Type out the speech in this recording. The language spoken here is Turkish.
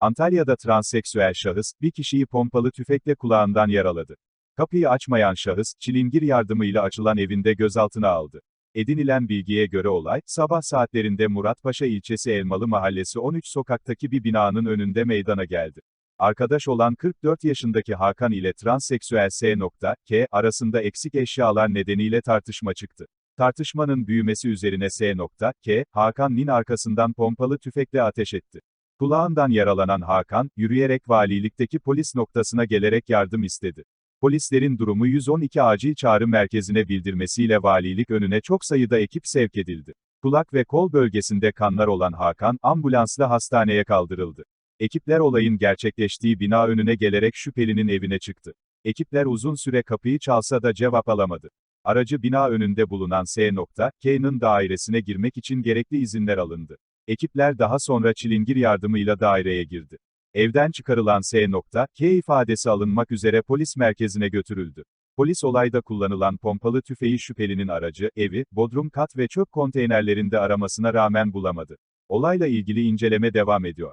Antalya'da transseksüel şahıs, bir kişiyi pompalı tüfekle kulağından yaraladı. Kapıyı açmayan şahıs, çilingir yardımıyla açılan evinde gözaltına aldı. Edinilen bilgiye göre olay, sabah saatlerinde Muratpaşa ilçesi Elmalı Mahallesi 13 sokaktaki bir binanın önünde meydana geldi. Arkadaş olan 44 yaşındaki Hakan ile transseksüel S.K. arasında eksik eşyalar nedeniyle tartışma çıktı. Tartışmanın büyümesi üzerine S.K. Hakan'ın arkasından pompalı tüfekle ateş etti. Kulağından yaralanan Hakan, yürüyerek valilikteki polis noktasına gelerek yardım istedi. Polislerin durumu 112 acil çağrı merkezine bildirmesiyle valilik önüne çok sayıda ekip sevk edildi. Kulak ve kol bölgesinde kanlar olan Hakan, ambulansla hastaneye kaldırıldı. Ekipler olayın gerçekleştiği bina önüne gelerek şüphelinin evine çıktı. Ekipler uzun süre kapıyı çalsa da cevap alamadı. Aracı bina önünde bulunan S.K'nın dairesine girmek için gerekli izinler alındı. Ekipler daha sonra çilingir yardımıyla daireye girdi. Evden çıkarılan S.K ifadesi alınmak üzere polis merkezine götürüldü. Polis olayda kullanılan pompalı tüfeği şüphelinin aracı, evi, bodrum kat ve çöp konteynerlerinde aramasına rağmen bulamadı. Olayla ilgili inceleme devam ediyor.